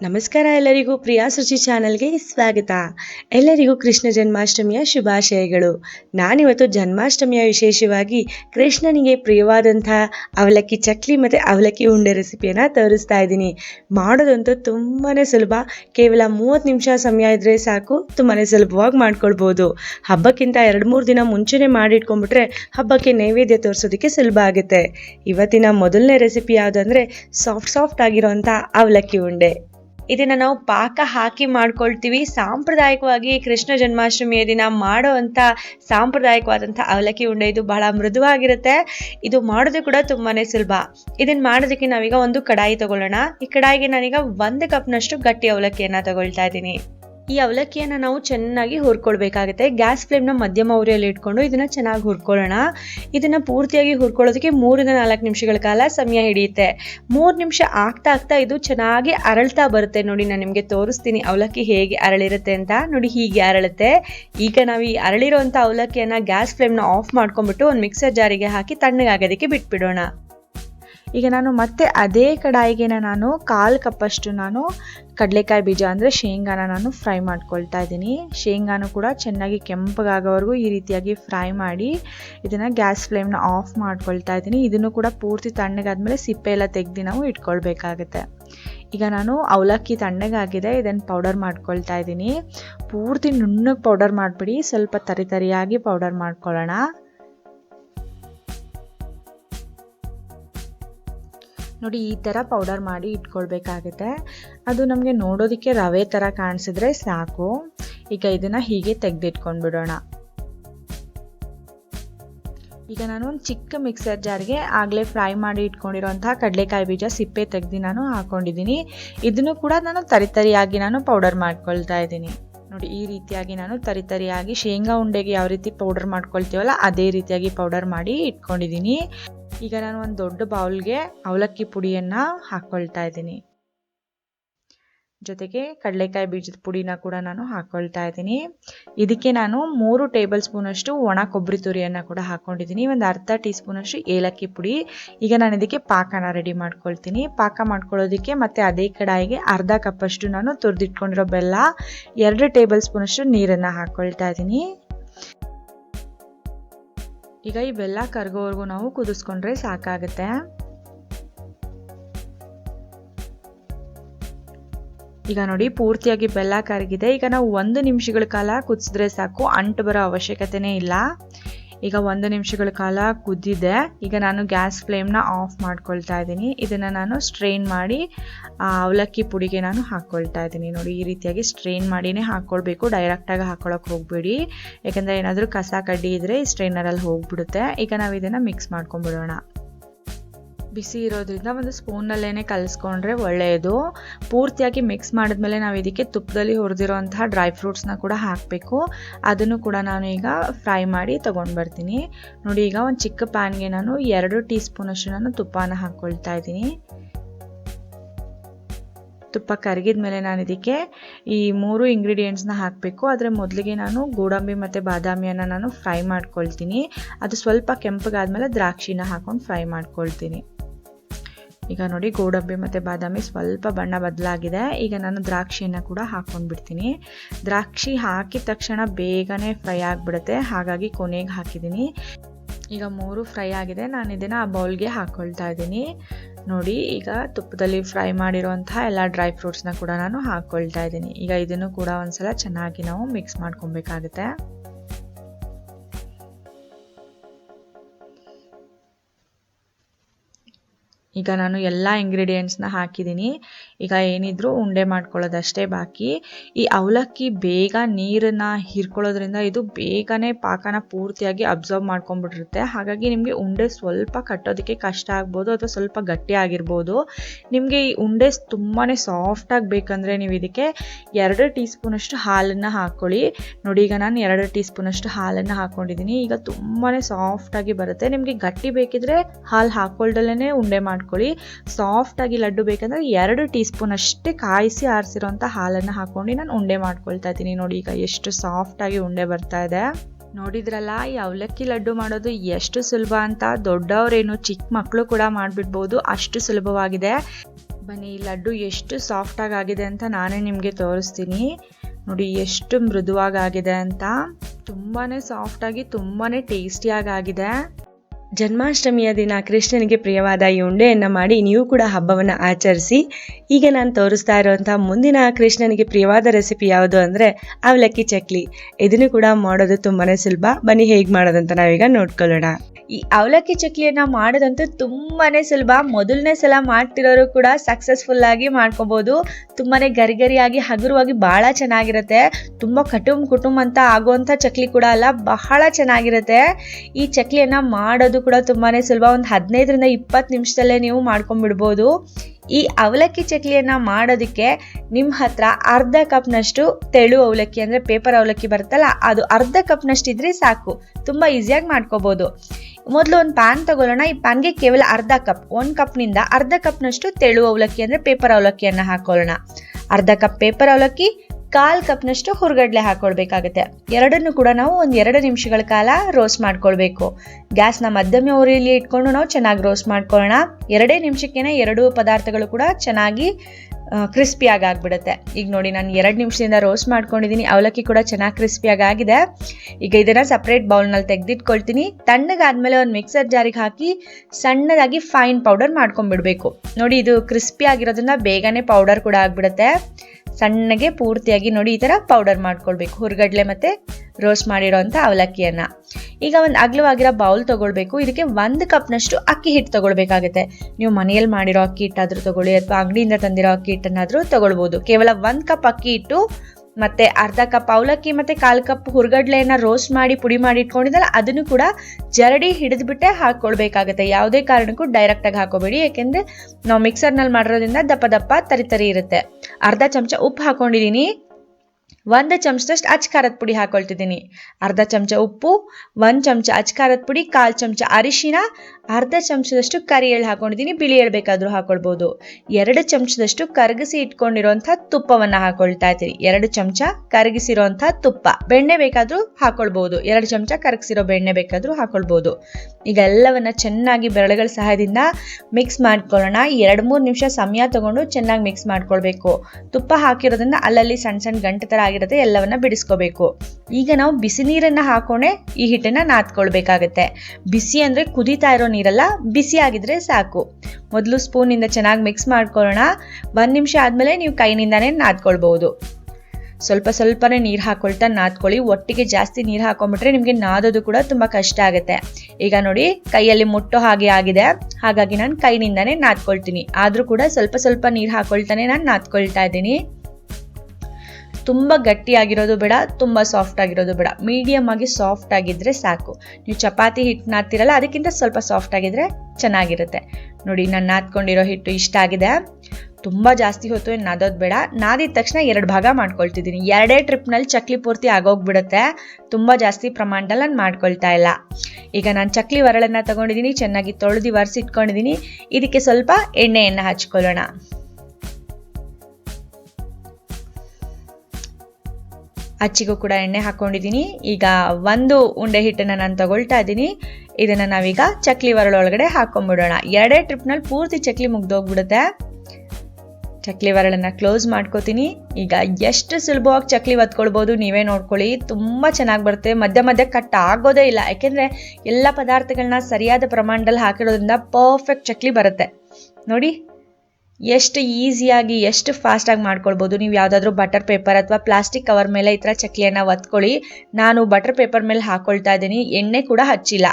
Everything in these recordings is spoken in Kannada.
ನಮಸ್ಕಾರ ಎಲ್ಲರಿಗೂ ಪ್ರಿಯಾ ಸುಚಿ ಚಾನಲ್ಗೆ ಸ್ವಾಗತ. ಎಲ್ಲರಿಗೂ ಕೃಷ್ಣ ಜನ್ಮಾಷ್ಟಮಿಯ ಶುಭಾಶಯಗಳು. ನಾನಿವತ್ತು ಜನ್ಮಾಷ್ಟಮಿಯ ವಿಶೇಷವಾಗಿ ಕೃಷ್ಣನಿಗೆ ಪ್ರಿಯವಾದಂಥ ಅವಲಕ್ಕಿ ಚಕ್ಲಿ ಮತ್ತು ಅವಲಕ್ಕಿ ಉಂಡೆ ರೆಸಿಪಿಯನ್ನು ತೋರಿಸ್ತಾ ಇದ್ದೀನಿ. ಮಾಡೋದಂತೂ ತುಂಬಾ ಸುಲಭ. ಕೇವಲ ಮೂವತ್ತು ನಿಮಿಷ ಸಮಯ ಇದ್ದರೆ ಸಾಕು. ತುಂಬಾ ಸುಲಭವಾಗಿ ಮಾಡ್ಕೊಳ್ಬೋದು. ಹಬ್ಬಕ್ಕಿಂತ ಎರಡು ಮೂರು ದಿನ ಮುಂಚೆನೇ ಮಾಡಿಟ್ಕೊಂಡ್ಬಿಟ್ರೆ ಹಬ್ಬಕ್ಕೆ ನೈವೇದ್ಯ ತೋರಿಸೋದಕ್ಕೆ ಸುಲಭ ಆಗುತ್ತೆ. ಇವತ್ತಿನ ಮೊದಲನೇ ರೆಸಿಪಿ ಯಾವುದಂದರೆ ಸಾಫ್ಟ್ ಸಾಫ್ಟ್ ಆಗಿರೋಂಥ ಅವಲಕ್ಕಿ ಉಂಡೆ. ಇದನ್ನ ನಾವು ಪಾಕ ಹಾಕಿ ಮಾಡ್ಕೊಳ್ತೀವಿ. ಸಾಂಪ್ರದಾಯಿಕವಾಗಿ ಕೃಷ್ಣ ಜನ್ಮಾಷ್ಟಮಿಯ ದಿನ ಮಾಡುವಂಥ ಸಾಂಪ್ರದಾಯಿಕವಾದಂಥ ಅವಲಕ್ಕಿ ಉಂಡೆ ಇದು ಬಹಳ ಮೃದುವಾಗಿರುತ್ತೆ. ಇದು ಮಾಡೋದು ಕೂಡ ತುಂಬಾ ಸುಲಭ. ಇದನ್ನ ಮಾಡೋದಕ್ಕೆ ನಾವೀಗ ಒಂದು ಕಡಾಯಿ ತಗೊಳ್ಳೋಣ. ಈ ಕಡಾಯಿಗೆ ನಾನೀಗ ಒಂದು ಕಪ್ನಷ್ಟು ಗಟ್ಟಿ ಅವಲಕ್ಕಿಯನ್ನು ತಗೊಳ್ತಾ ಇದ್ದೀನಿ. ಈ ಅವಲಕ್ಕಿಯನ್ನು ನಾವು ಚೆನ್ನಾಗಿ ಹುರ್ಕೊಳ್ಬೇಕಾಗುತ್ತೆ. ಗ್ಯಾಸ್ ಫ್ಲೇಮ್ನ ಮಧ್ಯಮ ಉರಿಯಲ್ಲಿ ಇಟ್ಕೊಂಡು ಇದನ್ನು ಚೆನ್ನಾಗಿ ಹುರ್ಕೊಳ್ಳೋಣ. ಇದನ್ನು ಪೂರ್ತಿಯಾಗಿ ಹುರ್ಕೊಳ್ಳೋದಕ್ಕೆ ಮೂರಿಂದ ನಾಲ್ಕು ನಿಮಿಷಗಳ ಕಾಲ ಸಮಯ ಹಿಡಿಯುತ್ತೆ. ಮೂರು ನಿಮಿಷ ಆಗ್ತಾ ಆಗ್ತಾ ಇದು ಚೆನ್ನಾಗಿ ಅರಳ್ತಾ ಬರುತ್ತೆ. ನೋಡಿ, ನಾನು ನಿಮಗೆ ತೋರಿಸ್ತೀನಿ ಅವಲಕ್ಕಿ ಹೇಗೆ ಅರಳಿರುತ್ತೆ ಅಂತ. ನೋಡಿ, ಹೀಗೆ ಅರಳುತ್ತೆ. ಈಗ ನಾವು ಈ ಅರಳಿರುವಂಥ ಅವಲಕ್ಕಿಯನ್ನು ಗ್ಯಾಸ್ ಫ್ಲೇಮ್ನ ಆಫ್ ಮಾಡ್ಕೊಂಡ್ಬಿಟ್ಟು ಒಂದು ಮಿಕ್ಸರ್ ಜಾರಿಗೆ ಹಾಕಿ ತಣ್ಣಗಾಗೋದಕ್ಕೆ ಬಿಟ್ಬಿಡೋಣ. ಈಗ ನಾನು ಮತ್ತೆ ಅದೇ ಕಡಾಯಿಗೆ ನಾನು ಕಾಲು ಕಪ್ಪಷ್ಟು ನಾನು ಕಡಲೆಕಾಯಿ ಬೀಜ ಅಂದರೆ ಶೇಂಗಾನ ನಾನು ಫ್ರೈ ಮಾಡ್ಕೊಳ್ತಾ ಇದ್ದೀನಿ. ಶೇಂಗಾನು ಕೂಡ ಚೆನ್ನಾಗಿ ಕೆಂಪಗಾಗೋವರೆಗೂ ಈ ರೀತಿಯಾಗಿ ಫ್ರೈ ಮಾಡಿ ಇದನ್ನು ಗ್ಯಾಸ್ ಫ್ಲೇಮ್ನ ಆಫ್ ಮಾಡ್ಕೊಳ್ತಾ ಇದ್ದೀನಿ. ಇದನ್ನು ಕೂಡ ಪೂರ್ತಿ ತಣ್ಣಗಾದ್ಮೇಲೆ ಸಿಪ್ಪೆ ಎಲ್ಲ ತೆಗೆದು ನಾವು ಇಟ್ಕೊಳ್ಬೇಕಾಗುತ್ತೆ. ಈಗ ನಾನು ಅವಲಕ್ಕಿ ತಣ್ಣಗಾಗಿದೆ ಇದನ್ನು ಪೌಡರ್ ಮಾಡ್ಕೊಳ್ತಾ ಇದ್ದೀನಿ. ಪೂರ್ತಿ ನುಣ್ಣಗೆ ಪೌಡರ್ ಮಾಡಿಬಿಡಿ, ಸ್ವಲ್ಪ ತರಿತರಿಯಾಗಿ ಪೌಡರ್ ಮಾಡ್ಕೊಳ್ಳೋಣ. ನೋಡಿ, ಈ ಥರ ಪೌಡರ್ ಮಾಡಿ ಇಟ್ಕೊಳ್ಬೇಕಾಗುತ್ತೆ. ಅದು ನಮಗೆ ನೋಡೋದಕ್ಕೆ ರವೆ ಥರ ಕಾಣಿಸಿದ್ರೆ ಸಾಕು. ಈಗ ಇದನ್ನು ಹೀಗೆ ತೆಗೆದಿಟ್ಕೊಂಡು ಬಿಡೋಣ ಈಗ ನಾನು ಒಂದು ಚಿಕ್ಕ ಮಿಕ್ಸರ್ ಜಾರ್ಗೆ ಆಗಲೇ ಫ್ರೈ ಮಾಡಿ ಇಟ್ಕೊಂಡಿರೋಂತಹ ಕಡಲೆಕಾಯಿ ಬೀಜ ಸಿಪ್ಪೆ ತೆಗೆದು ನಾನು ಹಾಕೊಂಡಿದ್ದೀನಿ. ಇದನ್ನು ಕೂಡ ನಾನು ತರಿತರಿಯಾಗಿ ನಾನು ಪೌಡರ್ ಮಾಡ್ಕೊಳ್ತಾ ಇದ್ದೀನಿ. ನೋಡಿ, ಈ ರೀತಿಯಾಗಿ ನಾನು ತರಿ ತರಿಯಾಗಿ ಶೇಂಗಾ ಉಂಡೆಗೆ ಯಾವ ರೀತಿ ಪೌಡರ್ ಮಾಡ್ಕೊಳ್ತೀವಲ್ಲ, ಅದೇ ರೀತಿಯಾಗಿ ಪೌಡರ್ ಮಾಡಿ ಇಟ್ಕೊಂಡಿದ್ದೀನಿ. ಈಗ ನಾನು ಒಂದು ದೊಡ್ಡ ಬೌಲ್ಗೆ ಅವಲಕ್ಕಿ ಪುಡಿಯನ್ನು ಹಾಕ್ಕೊಳ್ತಾ ಇದ್ದೀನಿ. ಜೊತೆಗೆ ಕಡಲೆಕಾಯಿ ಬೀಜದ ಪುಡಿನ ಕೂಡ ನಾನು ಹಾಕ್ಕೊಳ್ತಾ ಇದ್ದೀನಿ. ಇದಕ್ಕೆ ನಾನು ಮೂರು ಟೇಬಲ್ ಸ್ಪೂನಷ್ಟು ಒಣ ಕೊಬ್ಬರಿ ತುರಿಯನ್ನು ಕೂಡ ಹಾಕ್ಕೊಂಡಿದ್ದೀನಿ ಒಂದು ಅರ್ಧ ಟೀ ಸ್ಪೂನಷ್ಟು ಏಲಕ್ಕಿ ಪುಡಿ. ಈಗ ನಾನು ಇದಕ್ಕೆ ಪಾಕನ ರೆಡಿ ಮಾಡ್ಕೊಳ್ತೀನಿ. ಪಾಕ ಮಾಡ್ಕೊಳ್ಳೋದಕ್ಕೆ ಮತ್ತು ಅದೇ ಕಡಾಯಿಗೆ ಅರ್ಧ ಕಪ್ಪಷ್ಟು ನಾನು ತುರಿದಿಟ್ಕೊಂಡಿರೋ ಬೆಲ್ಲ, ಎರಡು ಟೇಬಲ್ ಸ್ಪೂನಷ್ಟು ನೀರನ್ನು ಹಾಕ್ಕೊಳ್ತಾ ಇದ್ದೀನಿ. ಈಗ ಈ ಬೆಲ್ಲ ಕರಗೋವರೆಗೂ ನಾವು ಕುದಿಸ್ಕೊಂಡ್ರೆ ಸಾಕಾಗುತ್ತೆ. ಈಗ ನೋಡಿ, ಪೂರ್ತಿಯಾಗಿ ಬೆಲ್ಲ ಕರಗಿದೆ. ಈಗ ನಾವು ಒಂದು ನಿಮಿಷಗಳ ಕಾಲ ಕುದಿಸಿದ್ರೆ ಸಾಕು, ಅಂಟು ಬರೋ ಅವಶ್ಯಕತೆನೇ ಇಲ್ಲ. ಈಗ ಒಂದು ನಿಮಿಷಗಳ ಕಾಲ ಕುದ್ದಿದೆ. ಈಗ ನಾನು ಗ್ಯಾಸ್ ಫ್ಲೇಮ್ನ ಆಫ್ ಮಾಡ್ಕೊಳ್ತಾ ಇದ್ದೀನಿ. ಇದನ್ನು ನಾನು ಸ್ಟ್ರೈನ್ ಮಾಡಿ, ಆ, ಅವಲಕ್ಕಿ ಪುಡಿಗೆ ನಾನು ಹಾಕ್ಕೊಳ್ತಾ ಇದ್ದೀನಿ. ನೋಡಿ, ಈ ರೀತಿಯಾಗಿ ಸ್ಟ್ರೈನ್ ಮಾಡಿನೇ ಹಾಕ್ಕೊಳ್ಬೇಕು ಡೈರೆಕ್ಟಾಗಿ ಹಾಕ್ಕೊಳಕ್ಕೆ ಹೋಗಬೇಡಿ. ಯಾಕಂದರೆ ಏನಾದರೂ ಕಸ ಕಡ್ಡಿ ಇದ್ದರೆ ಈ ಸ್ಟ್ರೈನರಲ್ಲಿ ಹೋಗ್ಬಿಡುತ್ತೆ. ಈಗ ನಾವು ಇದನ್ನು ಮಿಕ್ಸ್ ಮಾಡ್ಕೊಂಡ್ಬಿಡೋಣ. ಬಿಸಿ ಇರೋದ್ರಿಂದ ಒಂದು ಸ್ಪೂನಲ್ಲೇ ಕಲಿಸ್ಕೊಂಡ್ರೆ ಒಳ್ಳೆಯದು ಪೂರ್ತಿಯಾಗಿ ಮಿಕ್ಸ್ ಮಾಡಿದ್ಮೇಲೆ ನಾವು ಇದಕ್ಕೆ ತುಪ್ಪದಲ್ಲಿ ಹುರಿದಿರೋಂತಹ ಡ್ರೈ ಫ್ರೂಟ್ಸ್ನ ಕೂಡ ಹಾಕಬೇಕು. ಅದನ್ನು ಕೂಡ ನಾನು ಈಗ ಫ್ರೈ ಮಾಡಿ ತೊಗೊಂಡು ಬರ್ತೀನಿ. ನೋಡಿ, ಈಗ ಒಂದು ಚಿಕ್ಕ ಪ್ಯಾನ್ಗೆ ನಾನು ಎರಡು ಟೀ ಸ್ಪೂನಷ್ಟು ನಾನು ತುಪ್ಪನ ಹಾಕ್ಕೊಳ್ತಾ ಇದ್ದೀನಿ. ತುಪ್ಪ ಕರಗಿದ ಮೇಲೆ ನಾನು ಇದಕ್ಕೆ ಈ ಮೂರು ಇಂಗ್ರೀಡಿಯೆಂಟ್ಸ್ನ ಹಾಕಬೇಕು. ಆದರೆ ಮೊದಲಿಗೆ ನಾನು ಗೋಡಂಬಿ ಮತ್ತು ಬಾದಾಮಿಯನ್ನು ನಾನು ಫ್ರೈ ಮಾಡ್ಕೊಳ್ತೀನಿ. ಅದು ಸ್ವಲ್ಪ ಕೆಂಪಗಾದ್ಮೇಲೆ ದ್ರಾಕ್ಷಿನ ಹಾಕ್ಕೊಂಡು ಫ್ರೈ ಮಾಡ್ಕೊಳ್ತೀನಿ. ಈಗ ನೋಡಿ ಗೋಡಂಬಿ ಮತ್ತು ಬಾದಾಮಿ ಸ್ವಲ್ಪ ಬಣ್ಣ ಬದಲಾಗಿದೆ. ಈಗ ನಾನು ದ್ರಾಕ್ಷಿಯನ್ನು ಕೂಡ ಹಾಕ್ಕೊಂಡ್ಬಿಡ್ತೀನಿ ದ್ರಾಕ್ಷಿ ಹಾಕಿದ ತಕ್ಷಣ ಬೇಗನೆ ಫ್ರೈ ಆಗಿಬಿಡುತ್ತೆ. ಹಾಗಾಗಿ ಕೊನೆಗೆ ಹಾಕಿದ್ದೀನಿ. ಈಗ ಮೂರು ಫ್ರೈ ಆಗಿದೆ. ನಾನು ಇದನ್ನು ಆ ಬೌಲ್ಗೆ ಹಾಕ್ಕೊಳ್ತಾ ಇದ್ದೀನಿ. ನೋಡಿ, ಈಗ ತುಪ್ಪದಲ್ಲಿ ಫ್ರೈ ಮಾಡಿರುವಂಥ ಎಲ್ಲ ಡ್ರೈ ಫ್ರೂಟ್ಸ್ನ ಕೂಡ ನಾನು ಹಾಕ್ಕೊಳ್ತಾ ಇದ್ದೀನಿ. ಈಗ ಇದನ್ನು ಕೂಡ ಒಂದ್ಸಲ ಚೆನ್ನಾಗಿ ನಾವು ಮಿಕ್ಸ್ ಮಾಡ್ಕೊಬೇಕಾಗುತ್ತೆ. ಈಗ ನಾನು ಎಲ್ಲ ಇಂಗ್ರೀಡಿಯೆಂಟ್ಸ್ನ ಹಾಕಿದ್ದೀನಿ ಈಗ ಏನಿದ್ರು ಉಂಡೆ ಮಾಡ್ಕೊಳ್ಳೋದಷ್ಟೇ ಬಾಕಿ. ಈ ಅವಲಕ್ಕಿ ಬೇಗ ನೀರನ್ನು ಹೀರ್ಕೊಳ್ಳೋದ್ರಿಂದ ಇದು ಬೇಗನೆ ಪಾಕನ ಪೂರ್ತಿಯಾಗಿ ಅಬ್ಸರ್ವ್ ಮಾಡ್ಕೊಂಡ್ಬಿಟ್ಟಿರುತ್ತೆ. ಹಾಗಾಗಿ ನಿಮಗೆ ಉಂಡೆ ಸ್ವಲ್ಪ ಕಟ್ಟೋದಕ್ಕೆ ಕಷ್ಟ ಆಗ್ಬೋದು ಅಥವಾ ಸ್ವಲ್ಪ ಗಟ್ಟಿ ಆಗಿರ್ಬೋದು. ನಿಮಗೆ ಈ ಉಂಡೆ ತುಂಬಾ ಸಾಫ್ಟಾಗಿ ಬೇಕಂದರೆ ನೀವು ಇದಕ್ಕೆ ಎರಡು ಟೀ ಸ್ಪೂನಷ್ಟು ಹಾಲನ್ನು ಹಾಕ್ಕೊಳ್ಳಿ ನೋಡಿ, ಈಗ ನಾನು ಎರಡು ಟೀ ಸ್ಪೂನಷ್ಟು ಹಾಲನ್ನು ಹಾಕ್ಕೊಂಡಿದ್ದೀನಿ ಈಗ ತುಂಬಾ ಸಾಫ್ಟಾಗಿ ಬರುತ್ತೆ. ನಿಮಗೆ ಗಟ್ಟಿ ಬೇಕಿದ್ರೆ ಹಾಲು ಹಾಕ್ಕೊಳ್ದಲ್ಲೇ ಉಂಡೆ ಮಾಡ್ಕೊಳ್ಳಿ ಸಾಫ್ಟ್ ಸಾಫ್ಟಾಗಿ ಲಡ್ಡು ಬೇಕಂದ್ರೆ ಎರಡು ಟೀ ಸ್ಪೂನ್ ಅಷ್ಟೇ ಕಾಯಿಸಿ ಆರಿಸಿರೋಂಥ ಹಾಲನ್ನು ಹಾಕೊಂಡು ನಾನು ಉಂಡೆ ಮಾಡ್ಕೊಳ್ತಾ ಇದ್ದೀನಿ. ನೋಡಿ ಈಗ ಎಷ್ಟು ಸಾಫ್ಟಾಗಿ ಉಂಡೆ ಬರ್ತಾ ಇದೆ. ನೋಡಿದ್ರಲ್ಲ, ಈ ಅವಲಕ್ಕಿ ಲಡ್ಡು ಮಾಡೋದು ಎಷ್ಟು ಸುಲಭ ಅಂತ. ದೊಡ್ಡವರೇನು ಚಿಕ್ಕ ಮಕ್ಕಳು ಕೂಡ ಮಾಡಿಬಿಡ್ಬೋದು. ಅಷ್ಟು ಸುಲಭವಾಗಿದೆ. ಬನ್ನಿ, ಈ ಲಡ್ಡು ಎಷ್ಟು ಸಾಫ್ಟಾಗಿ ಆಗಿದೆ ಅಂತ ನಾನೇ ನಿಮಗೆ ತೋರಿಸ್ತೀನಿ. ನೋಡಿ ಎಷ್ಟು ಮೃದುವಾಗಿ ಆಗಿದೆ ಅಂತ. ತುಂಬಾ ಸಾಫ್ಟಾಗಿ ತುಂಬಾ ಟೇಸ್ಟಿಯಾಗಿ ಆಗಿದೆ. ಜನ್ಮಾಷ್ಟಮಿಯ ದಿನ ಕೃಷ್ಣನಿಗೆ ಪ್ರಿಯವಾದ ಈ ಉಂಡೆಯನ್ನು ಮಾಡಿ ನೀವು ಕೂಡ ಹಬ್ಬವನ್ನು ಆಚರಿಸಿ. ಈಗ ನಾನು ತೋರಿಸ್ತಾ ಇರುವಂಥ ಮುಂದಿನ ಕೃಷ್ಣನಿಗೆ ಪ್ರಿಯವಾದ ರೆಸಿಪಿ ಯಾವುದು ಅಂದರೆ ಅವಲಕ್ಕಿ ಚಕ್ಲಿ. ಇದನ್ನು ಕೂಡ ಮಾಡೋದು ತುಂಬಾ ಸುಲಭ. ಬನ್ನಿ ಹೇಗೆ ಮಾಡೋದಂತ ನಾವೀಗ ನೋಡ್ಕೊಳ್ಳೋಣ. ಈ ಅವಲಕ್ಕಿ ಚಕ್ಲಿಯನ್ನ ಮಾಡೋದಂತೂ ತುಂಬಾನೇ ಸುಲಭ. ಮೊದಲನೇ ಸಲ ಮಾಡ್ತಿರೋರು ಕೂಡ ಸಕ್ಸಸ್ಫುಲ್ ಆಗಿ ಮಾಡ್ಕೋಬೋದು. ತುಂಬಾ ಗರಿಗರಿಯಾಗಿ, ಹಗುರವಾಗಿ ಬಹಳ ಚೆನ್ನಾಗಿರುತ್ತೆ. ತುಂಬ ಕಟುಮ್ ಕುಟುಂಬ ಅಂತ ಆಗುವಂಥ ಚಕ್ಲಿ ಕೂಡ ಅಲ್ಲ, ಬಹಳ ಚೆನ್ನಾಗಿರುತ್ತೆ. ಈ ಚಕ್ಲಿಯನ್ನು ಮಾಡೋದು ಕೂಡ ತುಂಬಾನೇ ಸುಲಭ. ಒಂದು ಹದಿನೈದರಿಂದ ಇಪ್ಪತ್ತು ನಿಮಿಷದಲ್ಲೇ ನೀವು ಮಾಡ್ಕೊಂಡ್ಬಿಡ್ಬೋದು. ಈ ಅವಲಕ್ಕಿ ಚಕ್ಲಿಯನ್ನು ಮಾಡೋದಕ್ಕೆ ನಿಮ್ಮ ಹತ್ರ ಅರ್ಧ ಕಪ್ನಷ್ಟು ತೆಳು ಅವಲಕ್ಕಿ ಅಂದರೆ ಪೇಪರ್ ಅವಲಕ್ಕಿ ಬರುತ್ತಲ್ಲ, ಅದು ಅರ್ಧ ಕಪ್ನಷ್ಟು ಇದ್ರೆ ಸಾಕು. ತುಂಬ ಈಸಿಯಾಗಿ ಮಾಡ್ಕೋಬೋದು. ಮೊದಲು ಒಂದು ಪ್ಯಾನ್ ತಗೊಳ್ಳೋಣ. ಈ ಪ್ಯಾನ್ಗೆ ಕೇವಲ ಅರ್ಧ ಕಪ್, ಒಂದು ಕಪ್ನಿಂದ ಅರ್ಧ ಕಪ್ನಷ್ಟು ತೆಳು ಅವಲಕ್ಕಿ ಅಂದರೆ ಪೇಪರ್ ಅವಲಕ್ಕಿಯನ್ನು ಹಾಕೊಳ್ಳೋಣ. ಅರ್ಧ ಕಪ್ ಪೇಪರ್ ಅವಲಕ್ಕಿ ಕಾಲ್ ಕಪ್ನಷ್ಟು ಹುರ್ಗಡ್ಲೆ ಹಾಕೊಳ್ಬೇಕಾಗುತ್ತೆ. ಎರಡನ್ನು ಕೂಡ ನಾವು ಒಂದು ಎರಡು ನಿಮಿಷಗಳ ಕಾಲ ರೋಸ್ಟ್ ಮಾಡ್ಕೊಳ್ಬೇಕು. ಗ್ಯಾಸ್ನ ಮಧ್ಯಮ ಉರಿಯಲ್ಲಿ ಇಟ್ಕೊಂಡು ನಾವು ಚೆನ್ನಾಗಿ ರೋಸ್ಟ್ ಮಾಡ್ಕೊಳ್ಳೋಣ. ಎರಡೇ ನಿಮಿಷಕ್ಕೇನೆ ಎರಡು ಪದಾರ್ಥಗಳು ಕೂಡ ಚೆನ್ನಾಗಿ ಕ್ರಿಸ್ಪಿಯಾಗಿ ಆಗಿಬಿಡುತ್ತೆ. ಈಗ ನೋಡಿ, ನಾನು ಎರಡು ನಿಮಿಷದಿಂದ ರೋಸ್ಟ್ ಮಾಡ್ಕೊಂಡಿದ್ದೀನಿ ಅವಲಕ್ಕಿ ಕೂಡ ಚೆನ್ನಾಗಿ ಕ್ರಿಸ್ಪಿಯಾಗಿ ಆಗಿದೆ. ಈಗ ಇದನ್ನು ಸಪ್ರೇಟ್ ಬೌಲ್ನಲ್ಲಿ ತೆಗೆದಿಟ್ಕೊಳ್ತೀನಿ. ತಣ್ಣಗಾದ್ಮೇಲೆ ಒಂದು ಮಿಕ್ಸರ್ ಜಾರಿಗೆ ಹಾಕಿ ಸಣ್ಣದಾಗಿ ಫೈನ್ ಪೌಡರ್ ಮಾಡ್ಕೊಂಡ್ಬಿಡ್ಬೇಕು. ನೋಡಿ, ಇದು ಕ್ರಿಸ್ಪಿ ಬೇಗನೆ ಪೌಡರ್ ಕೂಡ ಆಗಿಬಿಡುತ್ತೆ. ಸಣ್ಣಗೆ ಪೂರ್ತಿಯಾಗಿ ನೋಡಿ ಈ ಥರ ಪೌಡರ್ ಮಾಡ್ಕೊಳ್ಬೇಕು. ಹುರ್ಗಡ್ಲೆ ಮತ್ತು ರೋಸ್ಟ್ ಮಾಡಿರೋಂಥ ಅವಲಕ್ಕಿಯನ್ನು. ಈಗ ಒಂದು ಅಗಲವಾಗಿರೋ ಬೌಲ್ ತೊಗೊಳ್ಬೇಕು. ಇದಕ್ಕೆ ಒಂದು ಕಪ್ನಷ್ಟು ಅಕ್ಕಿ ಹಿಟ್ಟು ತೊಗೊಳ್ಬೇಕಾಗುತ್ತೆ. ನೀವು ಮನೆಯಲ್ಲಿ ಮಾಡಿರೋ ಅಕ್ಕಿ ಹಿಟ್ಟಾದರೂ ತೊಗೊಳ್ಳಿ ಅಥವಾ ಅಂಗಡಿಯಿಂದ ತಂದಿರೋ ಅಕ್ಕಿ ಹಿಟ್ಟನ್ನಾದರೂ ತೊಗೊಳ್ಬೋದು. ಕೇವಲ ಒಂದು ಕಪ್ ಅಕ್ಕಿ ಹಿಟ್ಟು ಮತ್ತು ಅರ್ಧ ಕಪ್ ಅವಲಕ್ಕಿ ಮತ್ತು ಕಾಲು ಕಪ್ ಹುರ್ಗಡ್ಲೆಯನ್ನು ರೋಸ್ಟ್ ಮಾಡಿ ಪುಡಿ ಮಾಡಿ ಇಟ್ಕೊಂಡಿದ್ದಲ್ಲ, ಅದನ್ನು ಕೂಡ ಜರಡಿ ಹಿಡಿದ್ಬಿಟ್ಟೆ ಹಾಕ್ಕೊಳ್ಬೇಕಾಗತ್ತೆ ಯಾವುದೇ ಕಾರಣಕ್ಕೂ ಡೈರೆಕ್ಟಾಗಿ ಹಾಕೋಬೇಡಿ. ಯಾಕೆಂದ್ರೆ ನಾವು ಮಿಕ್ಸರ್ನಲ್ಲಿ ಮಾಡಿರೋದ್ರಿಂದ ದಪ್ಪ ದಪ್ಪ ತರಿ ತರಿ ಇರುತ್ತೆ. ಅರ್ಧ ಚಮಚ ಉಪ್ಪು ಹಾಕೊಂಡಿದ್ದೀನಿ ಒಂದು ಚಮಚದಷ್ಟು ಅಚ್ ಖಾರದ ಪುಡಿ ಹಾಕೊಳ್ತಿದ್ದೀನಿ. ಅರ್ಧ ಚಮಚ ಉಪ್ಪು, ಒಂದು ಚಮಚ ಅಚ್ ಖಾರದ ಪುಡಿ, ಕಾಲು ಚಮಚ ಅರಿಶಿನ, ಅರ್ಧ ಚಮಚದಷ್ಟು ಕರಿ ಎಳ್ಳು ಹಾಕೊಂಡಿದ್ದೀನಿ. ಬಿಳಿ ಎಳ್ಳು ಬೇಕಾದರೂ ಹಾಕೊಳ್ಬೋದು. ಎರಡು ಚಮಚದಷ್ಟು ಕರಗಿಸಿ ಇಟ್ಕೊಂಡಿರೋಂಥ ತುಪ್ಪವನ್ನು ಹಾಕೊಳ್ತಾ ಇದ್ದೀನಿ ಎರಡು ಚಮಚ ಕರಗಿಸಿರೋಂಥ ತುಪ್ಪ. ಬೆಣ್ಣೆ ಬೇಕಾದರೂ ಹಾಕೊಳ್ಬೋದು. ಎರಡು ಚಮಚ ಕರಗಿಸಿರೋ ಬೆಣ್ಣೆ ಬೇಕಾದರೂ ಹಾಕೊಳ್ಬೋದು. ಈಗ ಎಲ್ಲವನ್ನು ಚೆನ್ನಾಗಿ ಬೆರಳುಗಳ ಸಹಾಯದಿಂದ ಮಿಕ್ಸ್ ಮಾಡ್ಕೊಳ್ಳೋಣ. ಎರಡು ಮೂರು ನಿಮಿಷ ಸಮಯ ತಗೊಂಡು ಚೆನ್ನಾಗಿ ಮಿಕ್ಸ್ ಮಾಡ್ಕೊಳ್ಬೇಕು. ತುಪ್ಪ ಹಾಕಿರೋದ್ರಿಂದ ಅಲ್ಲಲ್ಲಿ ಸಣ್ಣ ಸಣ್ಣ ಗಂಟೆ ಥರ ಆಗಿರುತ್ತೆ ಎಲ್ಲವನ್ನ ಬಿಡಿಸ್ಕೋಬೇಕು. ಈಗ ನಾವು ಬಿಸಿ ನೀರನ್ನ ಹಾಕೊಂಡೆ ಈ ಹಿಟ್ಟನ್ನ ನಾದ್ಕೊಳ್ಬೇಕಾಗತ್ತೆ. ಬಿಸಿ ಅಂದ್ರೆ ಕುದೀತಾ ಇರೋ ನೀರಲ್ಲ, ಬಿಸಿ ಆಗಿದ್ರೆ ಸಾಕು. ಮೊದಲು ಸ್ಪೂನಿಂದ ಚೆನ್ನಾಗಿ ಮಿಕ್ಸ್ ಮಾಡ್ಕೊಳ್ಳೋಣ. ಒಂದ್ ನಿಮಿಷ ಆದಮೇಲೆ ನೀವು ಕೈನಿಂದಾನೇ ನಾದ್ಕೊಳ್ಬಹುದು. ಸ್ವಲ್ಪ ಸ್ವಲ್ಪನೇ ನೀರು ಹಾಕೊಳ್ತಾ ನಾದ್ಕೊಳ್ಳಿ. ಒಟ್ಟಿಗೆ ಜಾಸ್ತಿ ನೀರು ಹಾಕೊಂಡ್ಬಿಟ್ರೆ ನಿಮಗೆ ನಾದೋದು ಕೂಡ ತುಂಬ ಕಷ್ಟ ಆಗುತ್ತೆ. ಈಗ ನೋಡಿ, ಕೈಯಲ್ಲಿ ಮುಟ್ಟೋ ಹಾಗೆ ಆಗಿದೆ. ಹಾಗಾಗಿ ನಾನು ಕೈನಿಂದಾನೇ ನಾದ್ಕೊಳ್ತೀನಿ. ಆದರೂ ಕೂಡ ಸ್ವಲ್ಪ ಸ್ವಲ್ಪ ನೀರು ಹಾಕೊಳ್ತಾನೆ ನಾನು ನಾದ್ಕೊಳ್ತಾ ಇದ್ದೀನಿ. ತುಂಬ ಗಟ್ಟಿಯಾಗಿರೋದು ಬೇಡ, ತುಂಬ ಸಾಫ್ಟ್ ಆಗಿರೋದು ಬೇಡ. ಮೀಡಿಯಮ್ ಆಗಿ ಸಾಫ್ಟ್ ಆಗಿದ್ರೆ ಸಾಕು. ನೀವು ಚಪಾತಿ ಹಿಟ್ಟು ನಾದ್ತಿರಲ್ಲ, ಅದಕ್ಕಿಂತ ಸ್ವಲ್ಪ ಸಾಫ್ಟ್ ಆಗಿದ್ರೆ ಚೆನ್ನಾಗಿರುತ್ತೆ. ನೋಡಿ, ನಾನು ನಾದ್ಕೊಂಡಿರೋ ಹಿಟ್ಟು ಇಷ್ಟ ಆಗಿದೆ. ತುಂಬ ಜಾಸ್ತಿ ಹೊತ್ತು ಏನು ನಾದೋದು ಬೇಡ. ನಾದಿದ ತಕ್ಷಣ ಎರಡು ಭಾಗ ಮಾಡ್ಕೊಳ್ತಿದ್ದೀನಿ. ಎರಡೇ ಟ್ರಿಪ್ನಲ್ಲಿ ಚಕ್ಲಿ ಪೂರ್ತಿ ಆಗೋಗ್ಬಿಡುತ್ತೆ. ತುಂಬ ಜಾಸ್ತಿ ಪ್ರಮಾಣದಲ್ಲಿ ನಾನು ಮಾಡ್ಕೊಳ್ತಾ ಇಲ್ಲ. ಈಗ ನಾನು ಚಕ್ಲಿ ಒರಳನ್ನು ತಗೊಂಡಿದ್ದೀನಿ ಚೆನ್ನಾಗಿ ತೊಳೆದು ಒರೆಸಿ ಇಟ್ಕೊಂಡಿದ್ದೀನಿ ಇದಕ್ಕೆ ಸ್ವಲ್ಪ ಎಣ್ಣೆಯನ್ನು ಹಚ್ಕೊಳ್ಳೋಣ. ಅಚ್ಚಿಗೂ ಕೂಡ ಎಣ್ಣೆ ಹಾಕ್ಕೊಂಡಿದ್ದೀನಿ ಈಗ ಒಂದು ಉಂಡೆ ಹಿಟ್ಟನ್ನು ನಾನು ತಗೊಳ್ತಾ ಇದ್ದೀನಿ. ಇದನ್ನು ನಾವೀಗ ಚಕ್ಲಿ ಒರಳೊಳಗಡೆ ಹಾಕೊಂಡ್ಬಿಡೋಣ ಎರಡೇ ಟ್ರಿಪ್ನಲ್ಲಿ ಪೂರ್ತಿ ಚಕ್ಲಿ ಮುಗ್ದೋಗ್ಬಿಡುತ್ತೆ. ಚಕ್ಲಿ ಒರಳನ್ನು ಕ್ಲೋಸ್ ಮಾಡ್ಕೋತೀನಿ. ಈಗ ಎಷ್ಟು ಸುಲಭವಾಗಿ ಚಕ್ಲಿ ಒತ್ಕೊಳ್ಬೋದು ನೀವೇ ನೋಡ್ಕೊಳ್ಳಿ. ತುಂಬ ಚೆನ್ನಾಗಿ ಬರುತ್ತೆ. ಮಧ್ಯ ಮಧ್ಯ ಕಟ್ ಆಗೋದೇ ಇಲ್ಲ. ಯಾಕೆಂದರೆ ಎಲ್ಲ ಪದಾರ್ಥಗಳನ್ನ ಸರಿಯಾದ ಪ್ರಮಾಣದಲ್ಲಿ ಹಾಕಿರೋದ್ರಿಂದ ಪರ್ಫೆಕ್ಟ್ ಚಕ್ಲಿ ಬರುತ್ತೆ. ನೋಡಿ. ಎಷ್ಟು ಈಸಿಯಾಗಿ, ಎಷ್ಟು ಫಾಸ್ಟಾಗಿ ಮಾಡ್ಕೊಳ್ಬೋದು. ನೀವು ಯಾವುದಾದ್ರೂ ಬಟರ್ ಪೇಪರ್ ಅಥವಾ ಪ್ಲಾಸ್ಟಿಕ್ ಕವರ್ ಮೇಲೆ ಈ ಥರ ಚಕ್ಲಿಯನ್ನು ಒತ್ಕೊಳ್ಳಿ. ನಾನು ಬಟರ್ ಪೇಪರ್ ಮೇಲೆ ಹಾಕ್ಕೊಳ್ತಾ ಇದ್ದೀನಿ. ಎಣ್ಣೆ ಕೂಡ ಹಚ್ಚಿಲ್ಲ.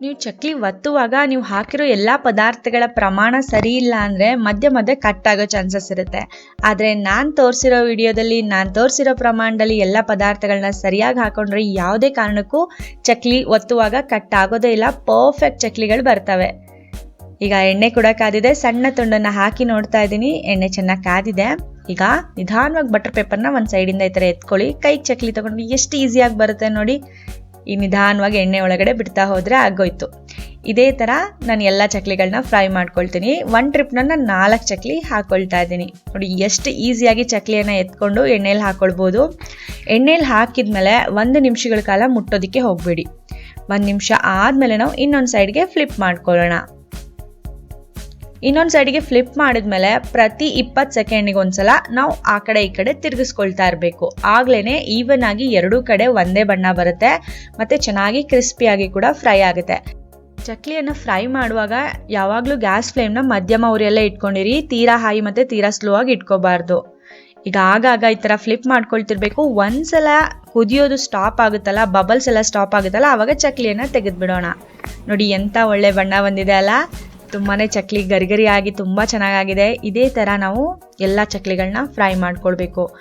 ನೀವು ಚಕ್ಲಿ ಒತ್ತುವಾಗ ನೀವು ಹಾಕಿರೋ ಎಲ್ಲ ಪದಾರ್ಥಗಳ ಪ್ರಮಾಣ ಸರಿ ಇಲ್ಲ ಅಂದರೆ ಮಧ್ಯೆ ಮಧ್ಯೆ ಕಟ್ ಆಗೋ ಚಾನ್ಸಸ್ ಇರುತ್ತೆ. ಆದರೆ ನಾನು ತೋರಿಸಿರೋ ವಿಡಿಯೋದಲ್ಲಿ, ನಾನು ತೋರಿಸಿರೋ ಪ್ರಮಾಣದಲ್ಲಿ ಎಲ್ಲ ಪದಾರ್ಥಗಳನ್ನ ಸರಿಯಾಗಿ ಹಾಕೊಂಡ್ರೆ ಯಾವುದೇ ಕಾರಣಕ್ಕೂ ಚಕ್ಲಿ ಒತ್ತುವಾಗ ಕಟ್ ಆಗೋದೇ ಇಲ್ಲ. ಪರ್ಫೆಕ್ಟ್ ಚಕ್ಲಿಗಳು ಬರ್ತವೆ. ಈಗ ಎಣ್ಣೆ ಕೂಡ ಕಾದಿದೆ. ಸಣ್ಣ ತುಂಡನ್ನು ಹಾಕಿ ನೋಡ್ತಾ ಇದ್ದೀನಿ. ಎಣ್ಣೆ ಚೆನ್ನಾಗಿ ಕಾದಿದೆ. ಈಗ ನಿಧಾನವಾಗಿ ಬಟರ್ ಪೇಪರ್ನ ಒಂದು ಸೈಡಿಂದ ಈ ಥರ ಎತ್ಕೊಳ್ಳಿ. ಕೈಗೆ ಚಕ್ಲಿ ತಗೊಂಡು ಎಷ್ಟು ಈಸಿಯಾಗಿ ಬರುತ್ತೆ ನೋಡಿ. ಈ ನಿಧಾನವಾಗಿ ಎಣ್ಣೆ ಒಳಗಡೆ ಬಿಡ್ತಾ ಹೋದರೆ ಆಗೋಯ್ತು. ಇದೇ ಥರ ನಾನು ಎಲ್ಲ ಚಕ್ಲಿಗಳನ್ನ ಫ್ರೈ ಮಾಡ್ಕೊಳ್ತೀನಿ. ಒನ್ ಟ್ರಿಪ್ನ ನಾನು ನಾಲ್ಕು ಚಕ್ಲಿ ಹಾಕ್ಕೊಳ್ತಾ ಇದ್ದೀನಿ. ನೋಡಿ ಎಷ್ಟು ಈಸಿಯಾಗಿ ಚಕ್ಲಿಯನ್ನು ಎತ್ಕೊಂಡು ಎಣ್ಣೆಲಿ ಹಾಕ್ಕೊಳ್ಬೋದು ಎಣ್ಣೆಲಿ ಹಾಕಿದ್ಮೇಲೆ ಒಂದು ನಿಮಿಷಗಳ ಕಾಲ ಮುಟ್ಟೋದಕ್ಕೆ ಹೋಗಬೇಡಿ. ಒಂದು ನಿಮಿಷ ಆದಮೇಲೆ ನಾವು ಇನ್ನೊಂದು ಸೈಡ್ಗೆ ಫ್ಲಿಪ್ ಮಾಡ್ಕೊಳ್ಳೋಣ. ಇನ್ನೊಂದು ಸೈಡಿಗೆ ಫ್ಲಿಪ್ ಮಾಡಿದ್ಮೇಲೆ ಪ್ರತಿ ಇಪ್ಪತ್ತು ಸೆಕೆಂಡಿಗೆ ಒಂದ್ಸಲ ನಾವು ಆ ಕಡೆ ಈ ಕಡೆ ತಿರುಗಿಸ್ಕೊಳ್ತಾ ಇರಬೇಕು. ಆಗ್ಲೇ ಈವನ್ ಆಗಿ ಎರಡೂ ಕಡೆ ಒಂದೇ ಬಣ್ಣ ಬರುತ್ತೆ, ಮತ್ತೆ ಚೆನ್ನಾಗಿ ಕ್ರಿಸ್ಪಿಯಾಗಿ ಕೂಡ ಫ್ರೈ ಆಗುತ್ತೆ. ಚಕ್ಲಿಯನ್ನು ಫ್ರೈ ಮಾಡುವಾಗ ಯಾವಾಗಲೂ ಗ್ಯಾಸ್ ಫ್ಲೇಮ್ನ ಮಧ್ಯಮ ಉರಿಯಲ್ಲೇ ಇಟ್ಕೊಂಡಿರಿ, ತೀರಾ ಹೈ ಮತ್ತು ತೀರಾ ಸ್ಲೋ ಆಗಿ ಇಟ್ಕೋಬಾರ್ದು. ಈಗ ಆಗಾಗ ಈ ಥರ ಫ್ಲಿಪ್ ಮಾಡ್ಕೊಳ್ತಿರ್ಬೇಕು. ಒಂದ್ಸಲ ಕುದಿಯೋದು ಸ್ಟಾಪ್ ಆಗುತ್ತಲ್ಲ ಬಬಲ್ಸ್ ಎಲ್ಲ ಸ್ಟಾಪ್ ಆಗುತ್ತಲ್ಲ ಆವಾಗ ಚಕ್ಲಿಯನ್ನು ತೆಗೆದುಬಿಡೋಣ. ನೋಡಿ ಎಂಥ ಒಳ್ಳೆ ಬಣ್ಣ ಬಂದಿದೆ ಅಲ್ಲ? ತುಂಬಾ ಚಕ್ಲಿ ಗರಿಗರಿಯಾಗಿ ತುಂಬ ಚೆನ್ನಾಗಾಗಿದೆ. ಇದೇ ಥರ ನಾವು ಎಲ್ಲ ಚಕ್ಲಿಗಳನ್ನ ಫ್ರೈ ಮಾಡ್ಕೊಳ್ಬೇಕು.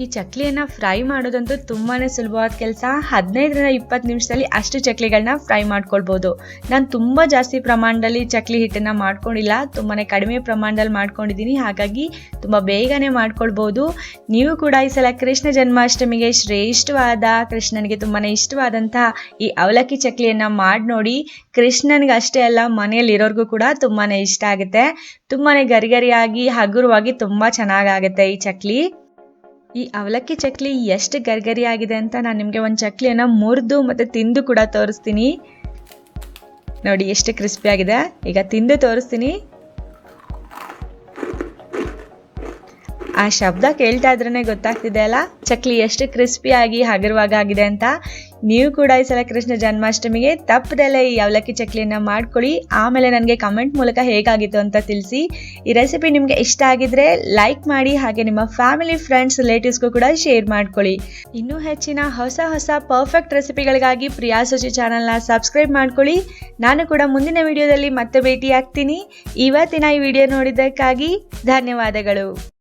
ಈ ಚಕ್ಲಿಯನ್ನ ಫ್ರೈ ಮಾಡೋದಂತೂ ತುಂಬಾ ಸುಲಭವಾದ ಕೆಲಸ ಹದಿನೈದರಿಂದ ಇಪ್ಪತ್ತು ನಿಮಿಷದಲ್ಲಿ ಅಷ್ಟು ಚಕ್ಲಿಗಳನ್ನ ಫ್ರೈ ಮಾಡ್ಕೊಳ್ಬೋದು. ನಾನು ತುಂಬ ಜಾಸ್ತಿ ಪ್ರಮಾಣದಲ್ಲಿ ಚಕ್ಲಿ ಹಿಟ್ಟನ್ನು ಮಾಡ್ಕೊಂಡಿಲ್ಲ. ತುಂಬಾ ಕಡಿಮೆ ಪ್ರಮಾಣದಲ್ಲಿ ಮಾಡ್ಕೊಂಡಿದ್ದೀನಿ. ಹಾಗಾಗಿ ತುಂಬ ಬೇಗನೆ ಮಾಡ್ಕೊಳ್ಬೋದು. ನೀವು ಕೂಡ ಈ ಸಲ ಕೃಷ್ಣ ಜನ್ಮಾಷ್ಟಮಿಗೆ ಶ್ರೇಷ್ಠವಾದ, ಕೃಷ್ಣನಿಗೆ ತುಂಬಾ ಇಷ್ಟವಾದಂತಹ ಈ ಅವಲಕ್ಕಿ ಚಕ್ಲಿಯನ್ನು ಮಾಡಿ ನೋಡಿ ಕೃಷ್ಣನಿಗೆ ಅಷ್ಟೇ ಅಲ್ಲ ಮನೆಯಲ್ಲಿರೋರ್ಗೂ ಕೂಡ ತುಂಬಾ ಇಷ್ಟ ಆಗುತ್ತೆ. ತುಂಬಾ ಗರಿಗರಿಯಾಗಿ, ಹಗುರವಾಗಿ ತುಂಬ ಚೆನ್ನಾಗಾಗುತ್ತೆ ಈ ಚಕ್ಲಿ. ಈ ಅವಲಕ್ಕಿ ಚಕ್ಲಿ ಎಷ್ಟು ಗರ್ಗರಿ ಆಗಿದೆ ಅಂತ ನಾನು ನಿಮಗೆ ಒಂದು ಚಕ್ಲಿಯನ್ನು ಮುರಿದು ಮತ್ತು ತಿಂದು ಕೂಡ ತೋರಿಸ್ತೀನಿ. ನೋಡಿ, ಎಷ್ಟು ಕ್ರಿಸ್ಪಿ ಆಗಿದೆ. ಈಗ ತಿಂದು ತೋರಿಸ್ತೀನಿ. ಆ ಶಬ್ದ ಕೇಳ್ತಾ ಇದ್ರೇ ಗೊತ್ತಾಗ್ತಿದೆ ಅಲ್ಲ? ಚಕ್ಲಿ ಎಷ್ಟು ಕ್ರಿಸ್ಪಿಯಾಗಿ ಆಗಿ ಆಗಿದೆ ಅಂತ. ನೀವು ಕೂಡ ಈ ಸಲ ಕೃಷ್ಣ ಜನ್ಮಾಷ್ಟಮಿಗೆ ತಪ್ಪದಲ್ಲೇ ಈ ಅವಲಕ್ಕಿ ಚಕ್ಲಿಯನ್ನು ಮಾಡ್ಕೊಳ್ಳಿ. ಆಮೇಲೆ ನನಗೆ ಕಮೆಂಟ್ ಮೂಲಕ ಹೇಗಾಗಿತ್ತು ಅಂತ ತಿಳಿಸಿ. ಈ ರೆಸಿಪಿ ನಿಮಗೆ ಇಷ್ಟ ಆಗಿದ್ರೆ ಲೈಕ್ ಮಾಡಿ ಹಾಗೆ ನಿಮ್ಮ ಫ್ಯಾಮಿಲಿ ಫ್ರೆಂಡ್ಸ್ ರಿಲೇಟಿವ್ಸ್ಗೂ ಕೂಡ ಶೇರ್ ಮಾಡ್ಕೊಳ್ಳಿ. ಇನ್ನೂ ಹೆಚ್ಚಿನ ಹೊಸ ಹೊಸ ಪರ್ಫೆಕ್ಟ್ ರೆಸಿಪಿಗಳಿಗಾಗಿ ಪ್ರಿಯಾ ಸುಚಿ ಚಾನಲ್ನ ಸಬ್ಸ್ಕ್ರೈಬ್ ಮಾಡ್ಕೊಳ್ಳಿ. ನಾನು ಕೂಡ ಮುಂದಿನ ವಿಡಿಯೋದಲ್ಲಿ ಮತ್ತೆ ಭೇಟಿ ಆಗ್ತೀನಿ ಇವತ್ತಿನ ಈ ವಿಡಿಯೋ ನೋಡಿದ್ದಕ್ಕಾಗಿ ಧನ್ಯವಾದಗಳು.